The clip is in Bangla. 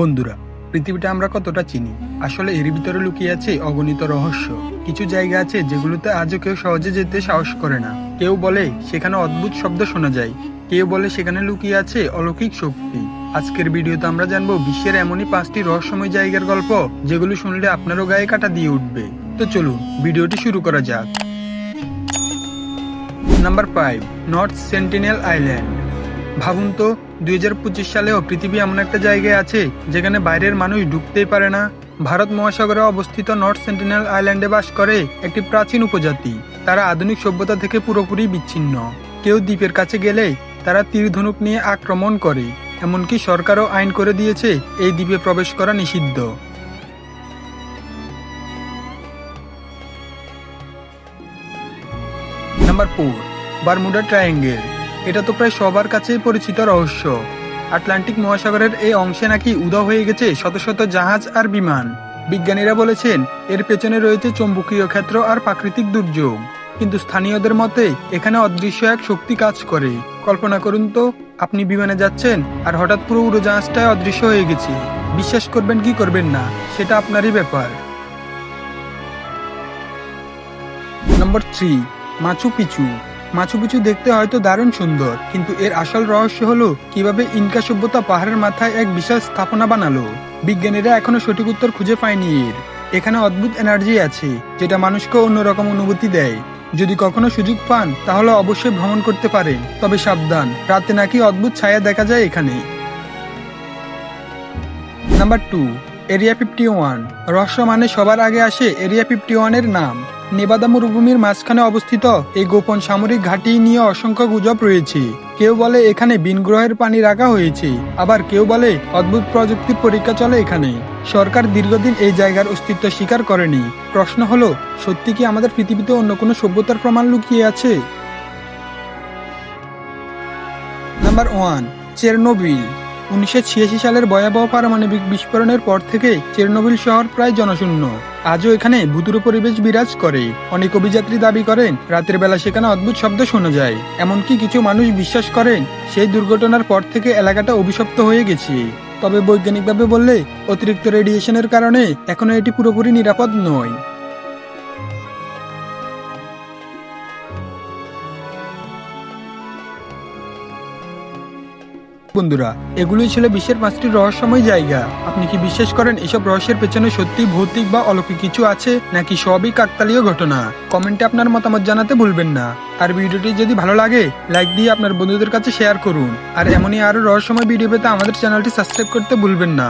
বন্ধুরা, পৃথিবীটা আমরা কতটা চিনি? আসলে এর ভিতরে লুকিয়ে আছে অগণিত রহস্য। কিছু জায়গা আছে যেগুলোতে আজও কেউ সহজে যেতে সাহস করে না। কেউ বলে সেখানে অদ্ভুত শব্দ শোনা যায়। কেউ বলে সেখানে লুকিয়ে আছে অলৌকিক শক্তি। আজকের ভিডিওতে আমরা জানব বিশ্বের এমনই পাঁচটি রহস্যময় জায়গার গল্প যেগুলো শুনলে আপনারও গায়ে কাটা দিয়ে উঠবে। তো চলুন, ভিডিওটি শুরু করা যাক। Number five North Sentinel Island ভাবুন তো, দুই হাজার পঁচিশ সালেও পৃথিবী এমন একটা জায়গায় আছে যেখানে বাইরের মানুষ ঢুকতেই পারে না। ভারত মহাসাগরে অবস্থিত নর্থ সেন্টিনেল আইল্যান্ডে বাস করে একটি প্রাচীন উপজাতি। তারা আধুনিক সভ্যতা থেকে পুরোপুরি বিচ্ছিন্ন। কেউ দ্বীপের কাছে গেলে তারা তীর ধনুক নিয়ে আক্রমণ করে, এমনকি সরকারও আইন করে দিয়েছে এই দ্বীপে প্রবেশ করা নিষিদ্ধ। Number four, Bermuda Triangle. এটা তো প্রায় সবার কাছেই পরিচিত রহস্য। আটলান্টিক মহাসাগরের এই অংশে নাকি উদা হয়ে গেছে শত শত জাহাজ আর বিমান। বিজ্ঞানীরা বলেছেন, এর পেছনে রয়েছে চৌম্বকীয় ক্ষেত্র আর প্রাকৃতিক দুর্যোগ। কিন্তু স্থানীয়দের মতে, এখানে অদৃশ্য এক শক্তি কাজ করে। কল্পনা করুন তো, আপনি বিমানে যাচ্ছেন আর হঠাৎ পুরো উড়োজাহাজটাই অদৃশ্য হয়ে গেছে। বিশ্বাস করবেন কি করবেন না, সেটা আপনারই ব্যাপার। Number three Machu Picchu Machu Picchu দেখতে হয়তো দারুণ সুন্দর, কিন্তু এর আসল রহস্য হলো কীভাবে ইনকা সভ্যতা পাহাড়ের মাথায় এক বিশাল স্থাপনা বানালো। বিজ্ঞানীরা এখনও সঠিক উত্তর খুঁজে পায়নি এর। এখানে অদ্ভুত এনার্জি আছে, যেটা মানুষকে অন্যরকম অনুভূতি দেয়। যদি কখনো সুযোগ পান, তাহলে অবশ্যই ভ্রমণ করতে পারেন, তবে সাবধান, রাতে নাকি অদ্ভুত ছায়া দেখা যায় এখানে। Number two area fifty one রহস্য মানে সবার আগে আসে এরিয়া ফিফটি ওয়ানের নাম। নেবাদা মরুভূমির মাঝখানে অবস্থিত এই গোপন সামরিক ঘাঁটি নিয়ে অসংখ্য গুজব রয়েছে। কেউ বলে এখানে বিন গ্রহের পানি রাখা হয়েছে, আবার কেউ বলে অদ্ভুত প্রযুক্তির পরীক্ষা চলে এখানে। সরকার দীর্ঘদিন এই জায়গার অস্তিত্ব স্বীকার করেনি। প্রশ্ন হলো, সত্যি কি আমাদের পৃথিবীতে অন্য কোনো সভ্যতার প্রমাণ লুকিয়ে আছে? Number one, Chernobyl. উনিশশো ছিয়াশি সালের ভয়াবহ পারমাণবিক বিস্ফোরণের পর থেকে চেরনোবিল শহর প্রায় জনশূন্য। আজও এখানে ভুতুরে পরিবেশ বিরাজ করে। অনেক অভিযাত্রী দাবি করেন, রাতের বেলা সেখানে অদ্ভুত শব্দ শোনা যায়। এমনকি কিছু মানুষ বিশ্বাস করেন, সেই দুর্ঘটনার পর থেকে এলাকাটা অভিশপ্ত হয়ে গেছে। তবে বৈজ্ঞানিকভাবে বললে, অতিরিক্ত রেডিয়েশনের কারণে এখনও এটি পুরোপুরি নিরাপদ নয়। বন্ধুরা, এগুলোই ছিল বিশ্বের পাঁচটি রহস্যময় জায়গা। আপনি কি বিশ্বাস করেন এসব রহস্যের পেছনে সত্যি ভৌতিক বা অলৌকিক কিছু আছে, নাকি সবই কাকতালীয় ঘটনা? কমেন্টে আপনার মতামত জানাতে ভুলবেন না। আর ভিডিওটি যদি ভালো লাগে, লাইক দিয়ে আপনার বন্ধুদের কাছে শেয়ার করুন। আর এমনই আরও রহস্যময় ভিডিও পেতে আমাদের চ্যানেলটি সাবস্ক্রাইব করতে ভুলবেন না।